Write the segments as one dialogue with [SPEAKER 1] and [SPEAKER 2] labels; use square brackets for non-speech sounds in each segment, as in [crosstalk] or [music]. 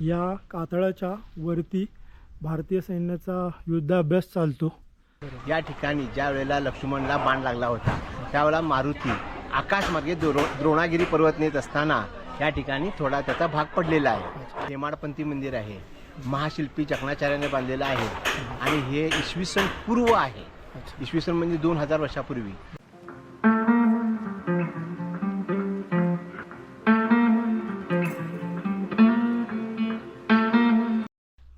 [SPEAKER 1] या कातळाच्या वरती भारतीय सैन्याचा युद्धाभ्यास चालतो.
[SPEAKER 2] या ठिकाणी ज्या वेळेला लक्ष्मणला बाण लागला होता त्यावेळेला मारुती आकाशमार्गे द्रो द्रोणागिरी पर्वत नेत असताना या ठिकाणी थोडा त्याचा भाग पडलेला आहे. हेमाडपंथी मंदिर आहे महाशिल्पी चकणाचार्याने बांधलेलं आहे आणि हे इसवी सन पूर्व आहे. इसवी सन म्हणजे दोन हजार वर्षापूर्वी.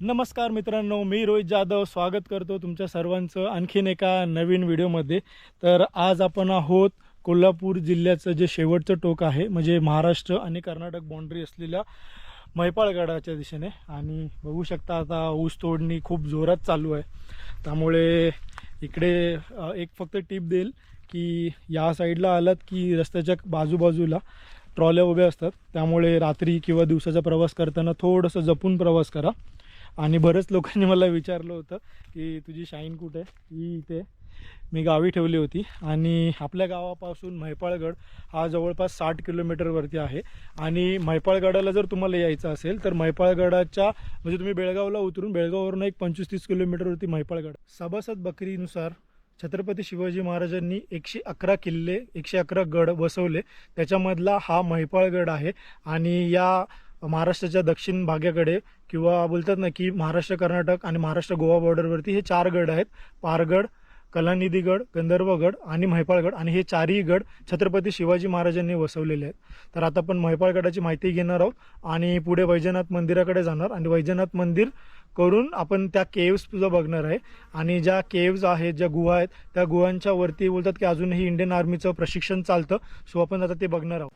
[SPEAKER 1] नमस्कार मित्रांनो मी रोहित जाधव स्वागत करतो तुमच्या सर्वांचं आणखीन एका नवीन व्हिडिओमध्ये. तर आज आपण आहोत कोल्हापूर जिल्ह्याचं जे शेवटचं टोक आहे म्हणजे महाराष्ट्र आणि कर्नाटक बाँड्री असलेल्या मैपाळगडाच्या दिशेने. आणि बघू शकता आता ऊस तोडणी खूप जोरात चालू आहे. त्यामुळे इकडे एक फक्त टीप देईल की या साईडला आलात की रस्त्याच्या बाजूबाजूला ट्रॉल्या उभ्या असतात. त्यामुळे रात्री किंवा दिवसाचा प्रवास करताना थोडंसं जपून प्रवास करा. आणि बरंच लोकांनी मला विचारलं होतं की तुझी शाईन कुठे? आहे ही इथे. मी गावी ठेवली होती. आणि आपल्या गावापासून म्हैपाळगड हा जवळपास साठ किलोमीटरवरती आहे. आणि म्हैपाळगडाला जर तुम्हाला यायचं असेल तर म्हैपाळगडाच्या म्हणजे तुम्ही बेळगावला उतरून बेळगाववरून एक पंचवीस तीस किलोमीटरवरती म्हैपाळगड. सभासद बकरीनुसार छत्रपती शिवाजी महाराजांनी एकशे अकरा किल्ले एकशे अकरा गड बसवले. त्याच्यामधला हा म्हैपाळगड आहे. आणि या महाराष्ट्राच्या दक्षिण भागाकडे किंवा बोलतात ना की महाराष्ट्र कर्नाटक आणि महाराष्ट्र गोवा बॉर्डरवरती हे चार गड आहेत. पारगड कलानिधीगड गंधर्वगड आणि म्हैपाळगड. आणि हे चारही गड छत्रपती शिवाजी महाराजांनी वसवलेले आहेत. तर आता आपण म्हैपाळगडाची माहिती घेणार आहोत आणि पुढे वैजनाथ मंदिराकडे जाणार. आणि वैजनाथ मंदिर करून आपण त्या केव्स सुद्धा बघणार आहे. आणि ज्या केव्ज आहेत ज्या गुहा आहेत त्या गुहांच्या वरती बोलतात की अजूनही इंडियन आर्मीचं प्रशिक्षण चालतं. सो आपण आता ते बघणार आहोत.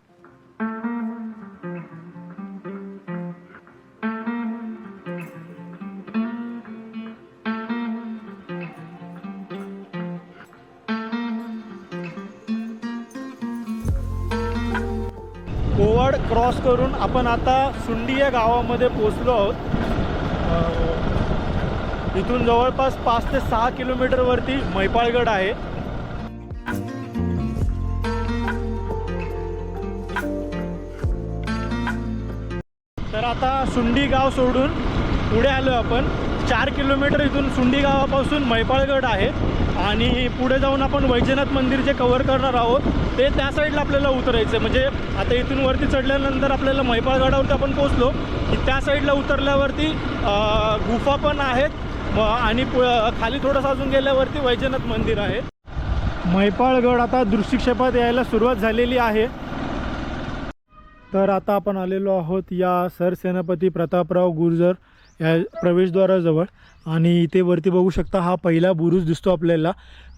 [SPEAKER 1] क्रॉस करून आपण आता सुंडी या गावामध्ये पोचलो आहोत. इथून जवळपास पाच ते सहा किलोमीटरवरती मैपाळगड आहे. तर आता सुंडी गाव सोडून पुढे आलो आपण. चार किलोमीटर इथून सुंडी गावापासून मैपाळगड आहे. आणि पुढे जाऊन आपण वैजनाथ मंदिर जे कवर करणार आहोत. ते त्या साईडला आपल्याला उतरायचं आहे म्हणजे आता इथून वरती चढल्यानंतर आपल्याला मैपाळगडावरती आपण पोचलो की त्या साईडला उतरल्यावरती गुफा पण आहेत. आणि पु- खाली थोडंसं अजून गेल्यावरती वैजनाथ मंदिर आहे. मैपाळगड आता दृष्टिक्षेपात यायला सुरुवात झालेली आहे. तर आता आपण आलेलो आहोत या सरसेनापती प्रतापराव गुर्जर. या प्रवेशद्वाराजवळ. आणि इथे वरती बघू शकता हा पहिला बुरुज दिसतो आपल्याला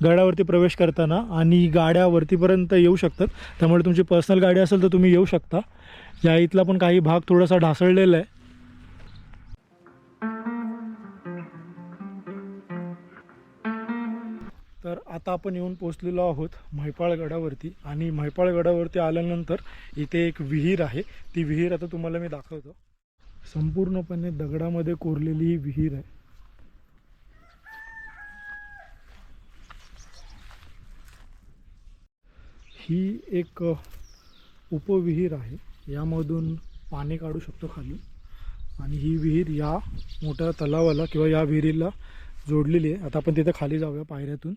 [SPEAKER 1] गडावरती प्रवेश करताना. आणि गाड्या वरतीपर्यंत येऊ शकतात. त्यामुळे तुमची पर्सनल गाडी असेल तर तुम्ही येऊ शकता. या इथला पण काही भाग थोडासा ढासळलेला आहे. तर आता आपण येऊन पोचलेलो आहोत म्हैपाळगडावरती आणि म्हैपाळगडावरती आल्यानंतर इथे एक विहीर आहे. ती विहीर आता तुम्हाला मी दाखवतो. संपूर्णपणे दगडामध्ये कोरलेली ही विहीर आहे. ही एक उपविहीर आहे. यामधून पाणी काढू शकतो खाली. आणि ही विहीर या मोठ्या तलावाला किंवा या विहिरीला जोडलेली आहे. आता आपण तिथे खाली जाऊया पायऱ्यातून.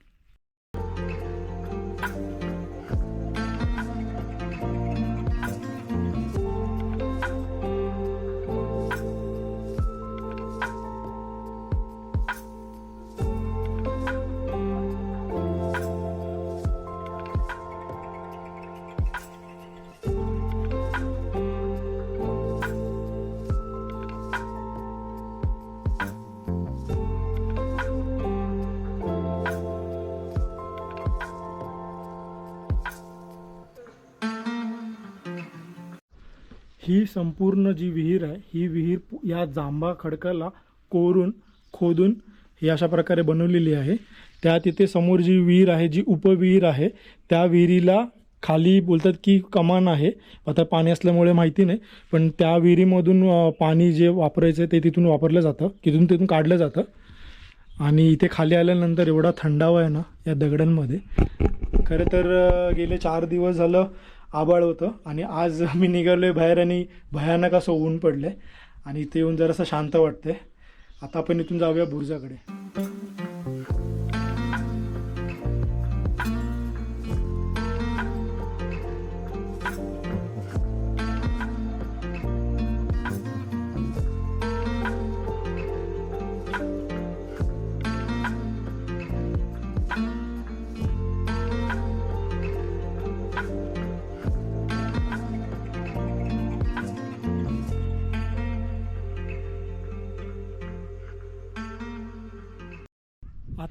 [SPEAKER 1] ही संपूर्ण जी विहीर आहे ही विहीर या जांभा खडकाला कोरून खोदून ही अशा प्रकारे बनवलेली आहे. त्या तिथे समोर जी विहीर आहे जी उपविहीर आहे त्या विहिरीला खाली बोलतात की कमान आहे. आता पाणी असल्यामुळे माहिती नाही पण त्या विहिरीमधून पाणी जे वापरायचं ते तिथून वापरलं जातं तिथून तिथून काढलं जातं. आणि इथे खाली आल्यानंतर एवढा थंडावा आहे ना या दगडांमध्ये. खरं तर गेले चार दिवस झालं आबाळ होतं. आणि आज [laughs] मी निघालोय बाहेर आणि भयानक असं ऊन पडलंय. आणि इथे येऊन जरासं शांत वाटतंय. आता आपण इथून जाऊया बुर्जाकडे.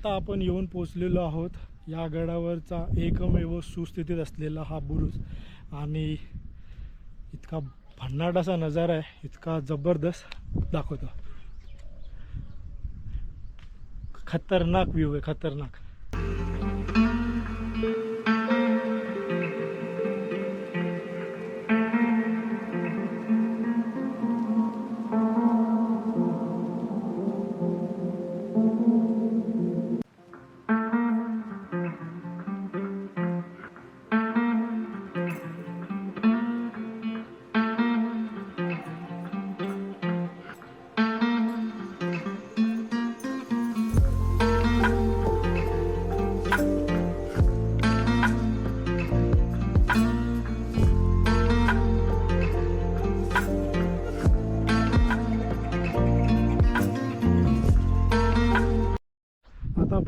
[SPEAKER 1] आता आपण येऊन पोचलेलो आहोत. या गडावरचा एकमेव सुस्थितीत असलेला हा बुरुज. आणि इतका भन्नाट असा नजारा आहे. इतका जबरदस्त दाखवतो. खतरनाक व्ह्यू आहे खतरनाक.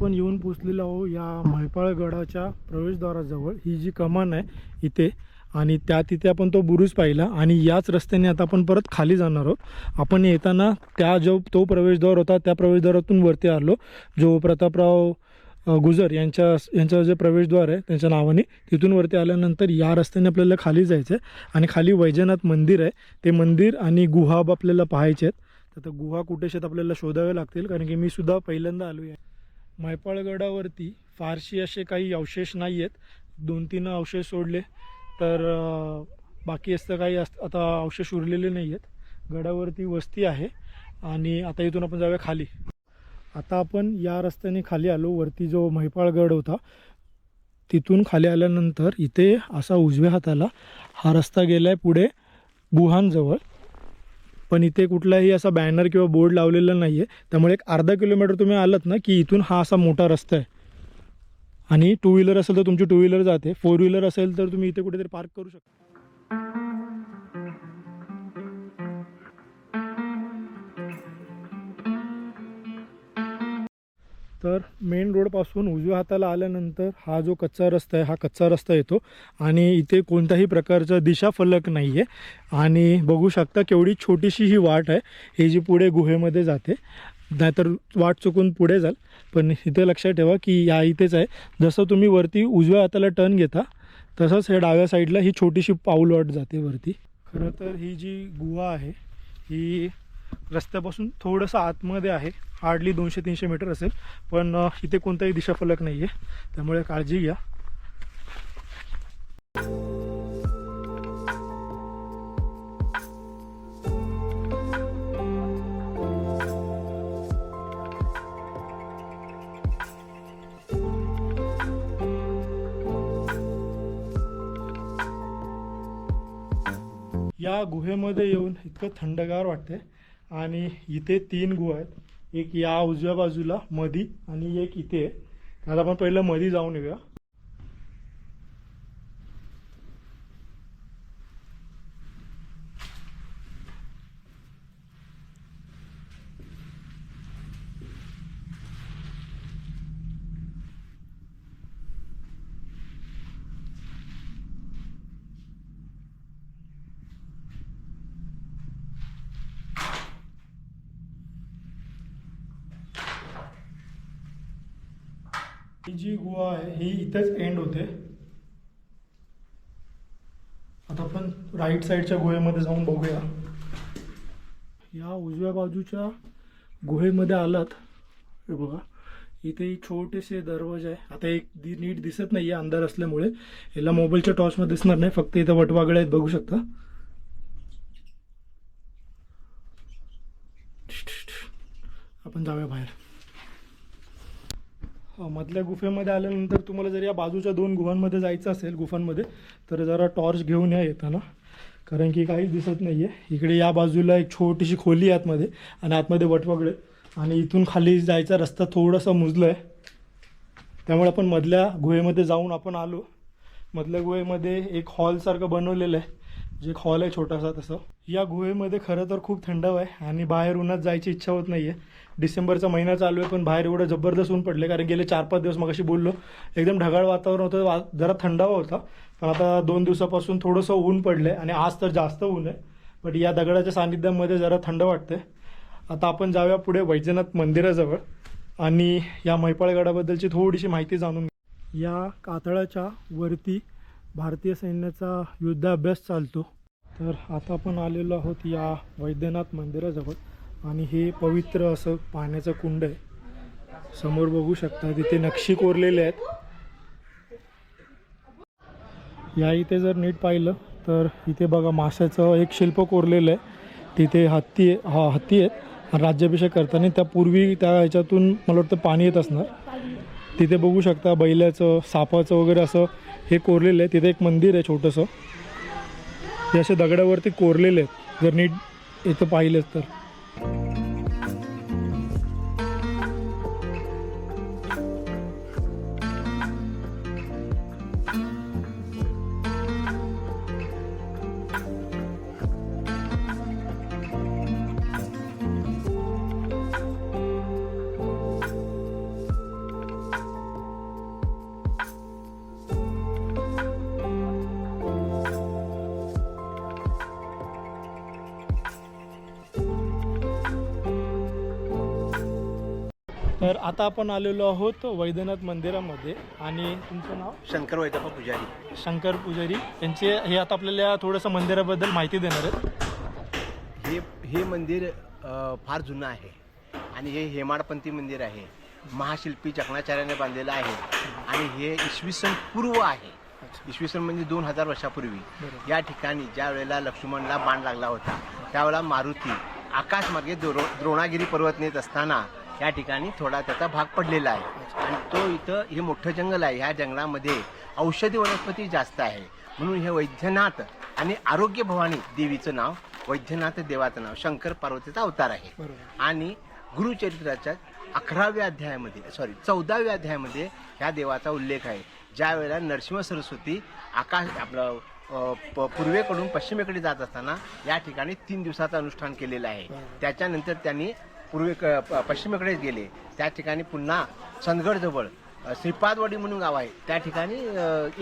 [SPEAKER 1] आपण येऊन पोचलेलो आहो या म्हैपाळ गडाच्या प्रवेशद्वाराजवळ. ही जी कमान आहे इथे आणि त्या तिथे आपण तो बुरुज पाहिला आणि याच रस्त्याने आता आपण परत खाली जाणार आहोत. आपण येताना त्या जो तो प्रवेशद्वार होता त्या प्रवेशद्वारातून वरती आलो. जो प्रतापराव गुजर यांच्या यांचं जे प्रवेशद्वार आहे त्यांच्या नावाने तिथून वरती आल्यानंतर या रस्त्याने आपल्याला खाली जायचं आहे. आणि खाली वैजनाथ मंदिर आहे. ते मंदिर आणि गुहा आपल्याला पाहायचे आहेत. तर गुहा कुठे आहेत आपल्याला शोधावे लागतील. कारण की मी सुद्धा पहिल्यांदा आलो आहे मैपाळगडावरती फारशी असे काही अवशेष नाही आहेत दोन तीन अवशेष सोडले. तर बाकी असतं काही अस आता अवशेष उरलेले नाही आहेत गडावरती वस्ती आहे आणि आता इथून आपण जाऊया खाली. आता आपण या रस्त्याने खाली आलो. वरती जो महिपाळगड होता तिथून खाली आल्यानंतर इथे असा उजव्या हाताला हा रस्ता गेला आहे पुढे गुहांजवळ पण इथे कुठलाही असा बॅनर किंवा बोर्ड लावलेला नाही आहे त्यामुळे एक अर्धा किलोमीटर तुम्ही आलात ना की इथून हा असा मोठा रस्ता आहे. आणि टू व्हीलर असेल तर तुमची टू व्हीलर जाते. फोर व्हीलर असेल तर तुम्ही इथे कुठेतरी पार्क करू शकता. तर मेन रोडपासून उजव्या हाताला आल्यानंतर हा जो कच्चा रस्ता आहे हा कच्चा रस्ता येतो. आणि इथे कोणत्याही प्रकारचा दिशाफलक नाही आहे आणि बघू शकता केवढी छोटीशी ही वाट आहे. ही जी पुढे गुहेमध्ये जाते नाहीतर वाट चुकून पुढे जाल. पण इथे लक्षात ठेवा की या इथेच आहे. जसं तुम्ही वरती उजव्या हाताला टर्न घेता तसंच हे डाव्या साईडला ही छोटीशी पाऊल वाट जाते वरती. खरं तर ही जी गुहा आहे ही रस्त्यापासून थोडंसं आतमध्ये आहे. हार्डली दोनशे तीनशे मीटर असेल. पण इथे कोणताही दिशाफलक नाही आहे त्यामुळे काळजी घ्या. या गुहेमध्ये येऊन इतकं थंडगार वाटते आणि इथे तीन गुहा आहेत. एक या उजव्या बाजूला मधी आणि एक इथे. आहे आता आपण पहिलं मधी जाऊन येऊया. ही जी गुहा आहे ही इथेच एंड होते. आता आपण राईट साईडच्या गुहेमध्ये जाऊन बघूया. या उजव्या बाजूच्या गुहेमध्ये आलात. हे बघा इथे छोटेसे दरवाजे आहे. आता एक दि नीट दिसत नाही आहे अंधार असल्यामुळे. याला मोबाईलच्या टॉर्चमध्ये दिसणार नाही फक्त इथं वटवागळे आहेत बघू शकता. आपण जाऊया बाहेर. मधल्या गुफेमध्ये आल्यानंतर तुम्हाला जर या बाजूच्या दोन गुहांमध्ये जायचं असेल गुफांमध्ये तर जरा टॉर्च घेऊन या येताना. कारण की काहीच दिसत नाही आहे इकडे या बाजूला एक छोटीशी खोली आहे आतमध्ये आणि आतमध्ये वटवगळे. आणि इथून खाली जायचा रस्ता थोडासा मुजला आहे त्यामुळे आपण मधल्या गुहेमध्ये जाऊन आपण आलो. मधल्या गुहेमध्ये एक हॉलसारखं बनवलेलं आहे. जे एक हॉल आहे छोटासा तसं. या गुहेमध्ये खरं तर खूप थंड आहे आणि बाहेर उन्हात जायची इच्छा होत नाही आहे डिसेंबरचा महिना चालू आहे पण बाहेर एवढं जबरदस्त ऊन पडले कारण गेले चार पाच दिवस मगाशी बोललो एकदम ढगाळ वातावरण होतं वा जरा थंडावा होता पण आता दोन दिवसापासून थोडंसं ऊन पडलं आहे आणि आज तर जास्त ऊन आहे. पण या दगडाच्या सानिध्यामध्ये जरा थंड वाटतंय. आता आपण जाऊया पुढे वैजनाथ मंदिराजवळ आणि या मैपाळगडाबद्दलची थोडीशी माहिती जाणून या कातळाच्या वरती भारतीय सैन्याचा युद्धाभ्यास चालतो. तर आता आपण आलेलो आहोत या वैद्यनाथ मंदिराजवळ आणि हे पवित्र असं पाण्याचं कुंड आहे. समोर बघू शकता तिथे नक्षी कोरलेले आहेत. या इथे जर नीट पाहिलं तर इथे बघा माशाचं एक शिल्प कोरलेलं आहे. तिथे हत्ती हा हत्ती आहेत आणि राज्याभिषेक करताना त्यापूर्वी त्या ह्याच्यातून मला वाटतं पाणी येत असणार. तिथे बघू शकता बैलाचं सापाचं वगैरे असं हे कोरलेलं आहे तिथे एक मंदिर आहे छोटंसं. हे असे दगडावरती कोरलेले आहेत. जर नीट इथं पाहिलेच तर. तर आता आपण आलेलो आहोत वैद्यनाथ मंदिरामध्ये. आणि तुमचं नाव?
[SPEAKER 2] शंकर वैद्यप्पा पुजारी.
[SPEAKER 1] शंकर पुजारी. यांचे हे आता आपल्याला थोडंसं मंदिराबद्दल माहिती देणार आहेत.
[SPEAKER 2] हे हे मंदिर अ, फार जुनं आहे. आणि हे हेमाडपंथी मंदिर आहे. महाशिल्पी चकणाचार्याने बांधलेलं आहे. आणि हे इसवी सन पूर्व आहे. इसवी सन म्हणजे दोन हजार वर्षापूर्वी. या ठिकाणी ज्या वेळेला लक्ष्मणला बाण लागला होता त्यावेळेला मारुती आकाशमार्गे द्रो द्रोणागिरी पर्वत नेत असताना या ठिकाणी थोडा त्याचा भाग पडलेला आहे. आणि तो इथं हे मोठं जंगल आहे. ह्या जंगलामध्ये औषधी वनस्पती जास्त आहे. म्हणून हे वैद्यनाथ आणि आरोग्य भवानी देवीचं नाव वैद्यनाथ देवाचं नाव शंकर पार्वतीचा अवतार आहे. आणि गुरुचरित्राच्या अकराव्या अध्यायामध्ये सॉरी चौदाव्या अध्यायामध्ये ह्या देवाचा उल्लेख आहे. ज्या वेळेला नरसिंह सरस्वती आकाश आपलं पूर्वेकडून पश्चिमेकडे जात असताना या ठिकाणी तीन दिवसाचं अनुष्ठान केलेलं आहे. त्याच्यानंतर त्यांनी पूर्वे प- पश्चिमेकडे गेले. त्या ठिकाणी पुन्हा चंदगडजवळ श्रीपादवाडी म्हणून गाव आहे. त्या ठिकाणी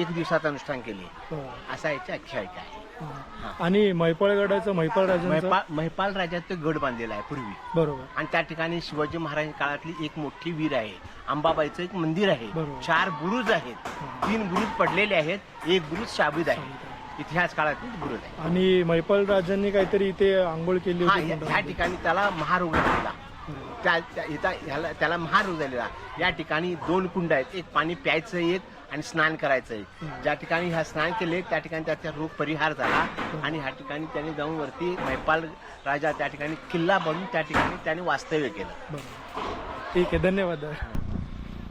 [SPEAKER 2] एक दिवसाचं अनुष्ठान केले.
[SPEAKER 1] बरोबर.
[SPEAKER 2] असा याची आख्यायिका आहे.
[SPEAKER 1] हा. आणि मैपाळगडाचं मैपाळ राजांचं
[SPEAKER 2] महिपाल तो गड बांधलेला आहे पूर्वी.
[SPEAKER 1] बरोबर.
[SPEAKER 2] आणि त्या ठिकाणी शिवाजी महाराज काळातली एक मोठी वीर आहे. अंबाबाईचं एक मंदिर आहे. चार बुरुज आहेत. तीन बुरुज पडलेले आहेत. एक बुरुज शाबूद आहे. इतिहास काळातील बुरुज आहे.
[SPEAKER 1] आणि मैपाळ राजांनी काहीतरी इथे आंघोळ केली
[SPEAKER 2] हा
[SPEAKER 1] होती
[SPEAKER 2] या- ह्या ठिकाणी त्याला महारोग झालेला. त्या त्या- इथं ह्याला त्याला महारोग झालेला. या ठिकाणी दोन कुंड आहेत. एक पाणी प्यायचं एक आणि स्नान करायचं एक. ज्या ठिकाणी ह्या स्नान केले त्या ठिकाणी त्याचा रोग परिहार झाला. आणि ह्या ठिकाणी त्यांनी जाऊन वरती मैपाल राजा त्या ठिकाणी किल्ला बनवून त्या ठिकाणी त्याने वास्तव्य केलं.
[SPEAKER 1] ठीक आहे धन्यवाद.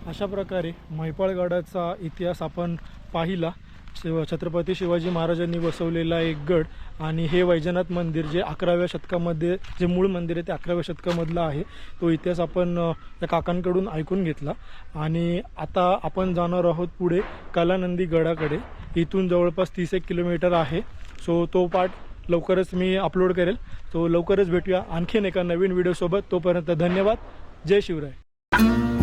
[SPEAKER 1] अशा प्रकारे मैपाळगडाचा इतिहास आपण पाहिला. शिव छत्रपती शिवाजी महाराजांनी वसवलेला एक गड आणि हे वैजनाथ मंदिर जे अकराव्या शतकामध्ये जे मूळ मंदिर आहे ते अकराव्या शतकामधलं आहे. तो इतिहास आपण त्या काकांकडून ऐकून घेतला. आणि आता आपण जाणार आहोत पुढे कलानंदी गडाकडे. इथून जवळपास तीस एक किलोमीटर आहे. सो तो पार्ट लवकरच मी अपलोड करेल. तो लवकरच भेटूया आणखीन एका नवीन व्हिडिओसोबत. तोपर्यंत धन्यवाद. जय शिवराय.